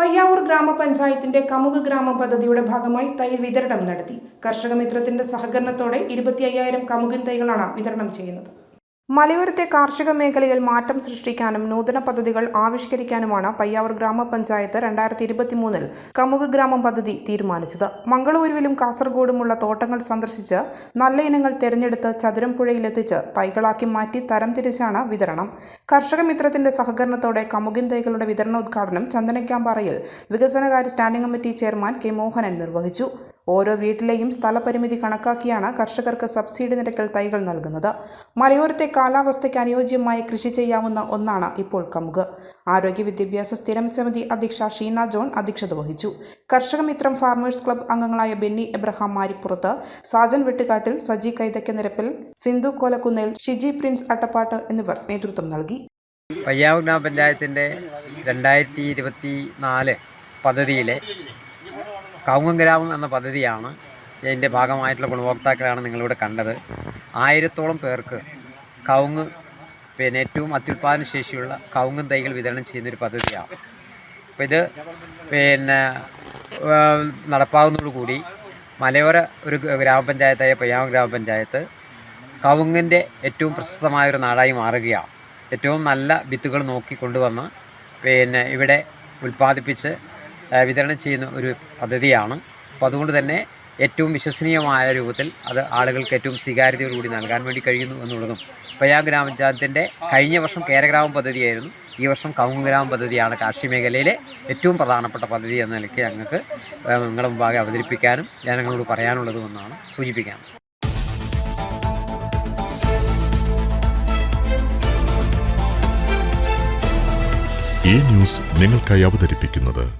പയ്യാവൂർ ഗ്രാമപഞ്ചായത്തിന്റെ കമുക് ഗ്രാമ പദ്ധതിയുടെ ഭാഗമായി തൈ വിതരണം നടത്തി. കർഷക മിത്രത്തിന്റെ സഹകരണത്തോടെ ഇരുപത്തി അയ്യായിരം കമുകിൻ തൈകളാണ് വിതരണം ചെയ്യുന്നത്. മലയോരത്തെ കാർഷിക മേഖലയിൽ മാറ്റം സൃഷ്ടിക്കാനും നൂതന പദ്ധതികൾ ആവിഷ്കരിക്കാനുമാണ് പയ്യാവൂർ ഗ്രാമപഞ്ചായത്ത് രണ്ടായിരത്തി ഇരുപത്തിമൂന്നിൽ കമുക് ഗ്രാമം പദ്ധതി തീരുമാനിച്ചത്. മംഗളൂരുവിലും കാസർഗോഡുമുള്ള തോട്ടങ്ങൾ സന്ദർശിച്ച് നല്ല ഇനങ്ങൾ തിരഞ്ഞെടുത്ത് ചതുരംപുഴയിലെത്തിച്ച് തൈകളാക്കി മാറ്റി തരംതിരിച്ചാണ് വിതരണം. കർഷക മിത്രത്തിന്റെ സഹകരണത്തോടെ കമുകിൻ തൈകളുടെ വിതരണോദ്ഘാടനം ചന്ദനക്കാമ്പാറയിൽ വികസനകാര്യ standing committee chairman K Mohanan നിർവഹിച്ചു. ഓരോ വീട്ടിലെയും സ്ഥലപരിമിതി കണക്കാക്കിയാണ് കർഷകർക്ക് സബ്സിഡി നിരക്കിൽ തൈകൾ നൽകുന്നത്. മലയോരത്തെ കാലാവസ്ഥയ്ക്ക് അനുയോജ്യമായി കൃഷി ചെയ്യാവുന്ന ഒന്നാണ് ഇപ്പോൾ കമുക്. ആരോഗ്യ വിദ്യാഭ്യാസ സ്ഥിരം സമിതി അധ്യക്ഷ ഷീന ജോൺ അധ്യക്ഷത വഹിച്ചു. കർഷക മിത്രം ഫാർമേഴ്സ് ക്ലബ്ബ് അംഗങ്ങളായ ബെന്നി എബ്രഹാം മാരിപ്പുറത്ത് സാജൻ വെട്ടുകാട്ടിൽ സജി കൈതയ്ക്ക നിരപ്പിൽ സിന്ധു കോലക്കുന്നേൽ ഷിജി പ്രിൻസ് അട്ടപ്പാട്ട് എന്നിവർ നേതൃത്വം നൽകി. പയ്യാവൂർ ഗ്രാമപഞ്ചായത്തിന്റെ രണ്ടായിരത്തി ഇരുപത്തി നാല് പദ്ധതിയിലെ കൗങ്ങം ഗ്രാമം എന്ന പദ്ധതിയാണ് ഇതിന്റെ ഭാഗമായിട്ടുള്ള ഗുണഭോക്താക്കളാണ് നിങ്ങളിവിടെ കണ്ടത്. ആയിരത്തോളം പേർക്ക് കവുങ്ങ് പിന്നെ ഏറ്റവും അത്യുൽപാദന ശേഷിയുള്ള കവുങ്ങും തൈകൾ വിതരണം ചെയ്യുന്നൊരു പദ്ധതിയാണ്. അപ്പോൾ ഇത് പിന്നെ നടപ്പാകുന്നതോടുകൂടി മലയോര ഒരു ഗ്രാമപഞ്ചായത്തായ പയ്യാവൂർ ഗ്രാമപഞ്ചായത്ത് കവുങ്ങിന്റെ ഏറ്റവും പ്രശസ്തമായ ഒരു നാടായി മാറുകയാണ്. ഏറ്റവും നല്ല വിത്തുകൾ നോക്കി കൊണ്ടുവന്ന് പിന്നെ ഇവിടെ ഉൽപ്പാദിപ്പിച്ച് വിതരണം ചെയ്യുന്ന ഒരു പദ്ധതിയാണ്. അപ്പോൾ അതുകൊണ്ട് തന്നെ ഏറ്റവും വിശ്വസനീയമായ രൂപത്തിൽ അത് ആളുകൾക്ക് ഏറ്റവും സ്വീകാര്യതയോടുകൂടി നൽകാൻ വേണ്ടി കഴിയുന്നു എന്നുള്ളതും. പയ്യാ ഗ്രാമപഞ്ചായത്തിന്റെ കഴിഞ്ഞ വർഷം കേരഗ്രാമം പദ്ധതിയായിരുന്നു. ഈ വർഷം കവുങ്ങ് പദ്ധതിയാണ് കാർഷിക മേഖലയിലെ ഏറ്റവും പ്രധാനപ്പെട്ട പദ്ധതി എന്ന നിലയ്ക്ക് ഞങ്ങൾക്ക് നിങ്ങളുടെ മുമ്പാകെ അവതരിപ്പിക്കാനും ജനങ്ങളോട് പറയാനുള്ളതും എന്നാണ് സൂചിപ്പിക്കാൻ ഈ ന്യൂസ് നിങ്ങൾക്കായി അവതരിപ്പിക്കുന്നത്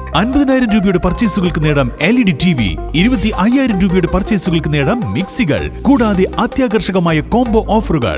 അൻപതിനായിരം രൂപയുടെ പർച്ചേസുകൾക്ക് നേടാം L E D T V ഇരുപത്തി അയ്യായിരം രൂപയുടെ പർച്ചേസുകൾക്ക് നേടാം മിക്സികൾ കൂടാതെ അത്യാകർഷകമായ കോംബോ ഓഫറുകൾ